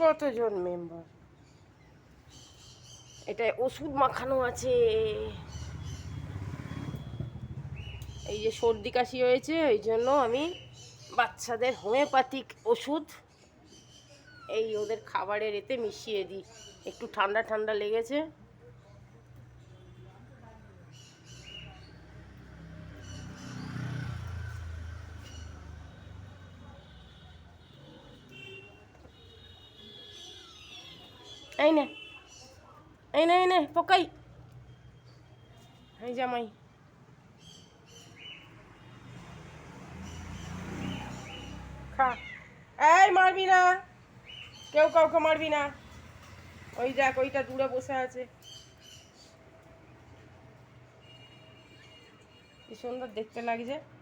কতজন মেম্বার এটা ওষুধ মাখানো আছে। এই যে সর্দি কাশি হয়েছে ওই জন্য আমি বাচ্চাদের হোমিওপ্যাথিক ওষুধ এই ওদের খাবারের এতে মিশিয়ে দিই। একটু ঠান্ডা ঠান্ডা লেগেছে। এই নে। এই নে এই নে, পকাই। এই জামাই। খা। এই, মারবি না। কেউ কাউকে মারবি না। ওই দেখ, ওইটা দূরে বসে আছে। কি সুন্দর দেখতে লাগছে।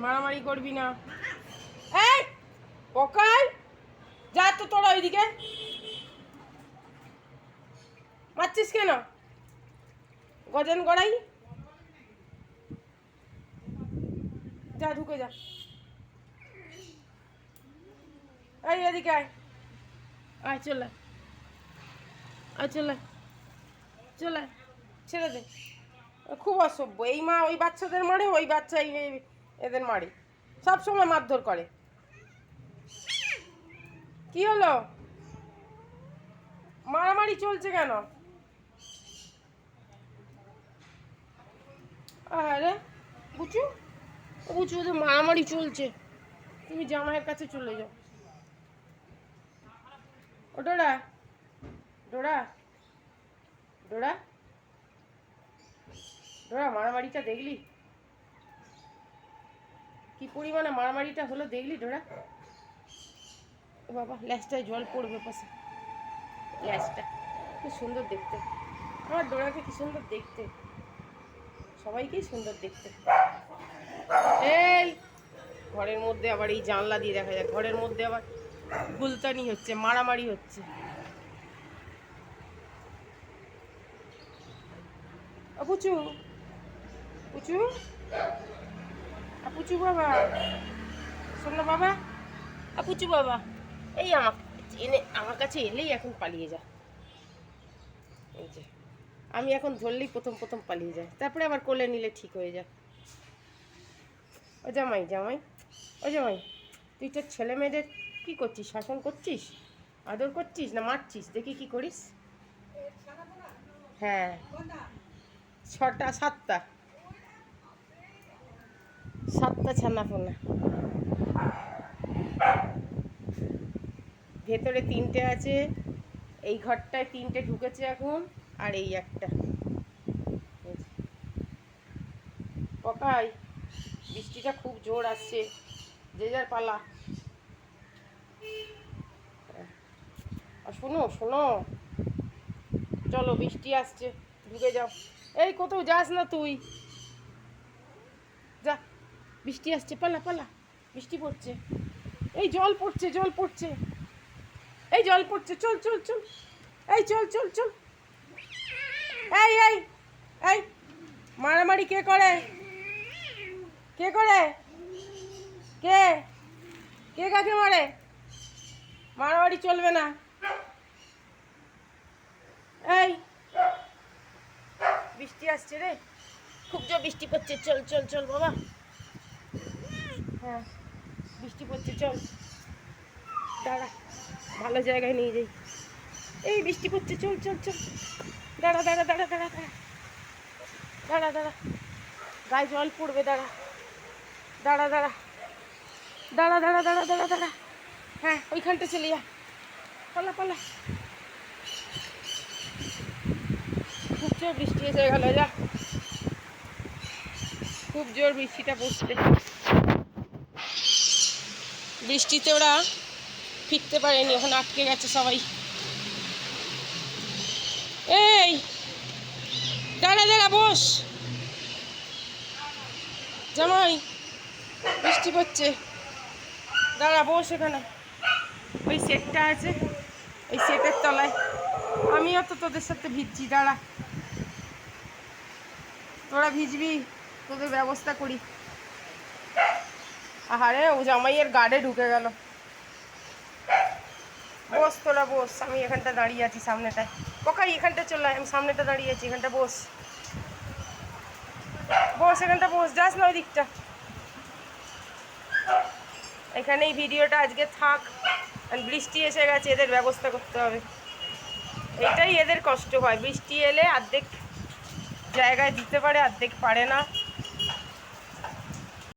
মারামারি করবি না। এই পকাই যা তো তোরা ওইদিকে। মারছিস কেন? গজন গড়াই। যা, ঢুকে যা। এই, এদিকে আয়। আয়, চলে। আয়, চলে। চলে। ছেড়ে দে। খুব অসভ্য। এই মা ওই বাচ্চাদের মারে, ওই বাচ্চা এই- এদের মারি। সব সময় মারধর করে। কি হলো? মারামারি চলছে কেন? আরে বুচু বুচু ওদের মারামারি চলছে। তুমি জামাইয়ের কাছে চলে যাও। ও ডোরা ডোরা ডোরা ডোরা, মারামারিটা দেখলি? কি পরিমাণে মারামারিটা হলো দেখলি ডোরা? বাবা ল্যাসটায় জল পড়বে পাশে। ল্যাসটা কি সুন্দর দেখতে। আমার ডোরাকে কি সুন্দর দেখতে। সবাইকেই সুন্দর দেখতে। এই, ঘরের মধ্যে আবার এই জানলা দিয়ে দেখা যায়। ঘরের মধ্যে আবার গুলতানি হচ্ছে, মারামারি হচ্ছে। পুচু পুচু? আ পুচু বাবা শোনো বাবা আ পুচু বাবা এই আমার এনে আমার কাছে এলেই এখন পালিয়ে যা এই যে আমি এখন ধরলেই প্রথম প্রথম পালিয়ে যায় তারপরে আবার কোলে নিলে ঠিক হয়ে যায় ও জামাই জামাই ও জামাই তুই তোর ছেলে মেয়েদের কী করছিস শাসন করছিস আদর করছিস না মারছিস দেখি কি করিস হ্যাঁ ছটা সাতটা সাতটা ছানা পোনা ভেতরে তিনটে আছে, এই ঘরটায় তিনটে ঢুকেছে এখন, আর এই একটা। পকাই বৃষ্টিটা খুব জোর আসছে, যে যার পালা। শোনো শোনো। চলো, বৃষ্টি আসছে, ঢুকে যাও। এই, কোথাও যাস না তুই। বৃষ্টি আসছে, পালা পালা। বৃষ্টি পড়ছে। এই জল পড়ছে জল পড়ছে। এই জল পড়ছে, চল চল চল। এই চল চল চল। এই এই এই, মারামারি কে করে? কে করে? কে? কে কাকে মারে? মারামারি চলবে না। এই বৃষ্টি আসছে রে। খুব জোর বৃষ্টি পড়ছে। চল চল চল, বাবা। হ্যাঁ বৃষ্টি পড়ছে, চল। দাঁড়া, ভালো জায়গায় নিয়ে যাই। এই বৃষ্টি পড়ছে, চল চল চল। দাঁড়া দাঁড়া দাঁড়া দাঁড়া দাঁড়া। দাঁড়া দাঁড়া। গায়ে জল পড়বে, দাঁড়া। দাঁড়া দাঁড়া। দাঁড়া দাঁড়া দাঁড়া দাঁড়া দাঁড়া। হ্যাঁ ওইখানটা চলে যা। পালা পালা। খুব জোর বৃষ্টি এসে গেল, যা। খুব জোর বৃষ্টিটা পড়ছে। বৃষ্টিতে ওরা ফিরতে পারেনি, এখন আটকে গেছে সবাই। এই, দাঁড়া দাঁড়া, বস। জামাই, বৃষ্টি পড়ছে। দাঁড়া, বস এখানে। ওই সেটটা আছে, ওই সেটের তলায়। আমিও তো তোদের সাথে ভিজছি, দাঁড়া। তোরা ভিজবি, তোদের ব্যবস্থা করি। আহারে, ও জামাইয়ের গার্ডে ঢুকে গেল। বস তোরা, বস। আমি এখানটা দাঁড়িয়ে আছি সামনেটায়। পকাই, এখানটা চলে, আমি সামনেটা দাঁড়িয়ে আছি, এখানটা বস। বস, এখানটা বস, যাস না ওই দিকটা এখানেই ভিডিওটা আজকে থাক। বৃষ্টি এসে গেছে, এদের ব্যবস্থা করতে হবে। এটাই এদের কষ্ট হয়। বৃষ্টি এলে অর্ধেক জায়গায় দিতে পারে, অর্ধেক পারে না।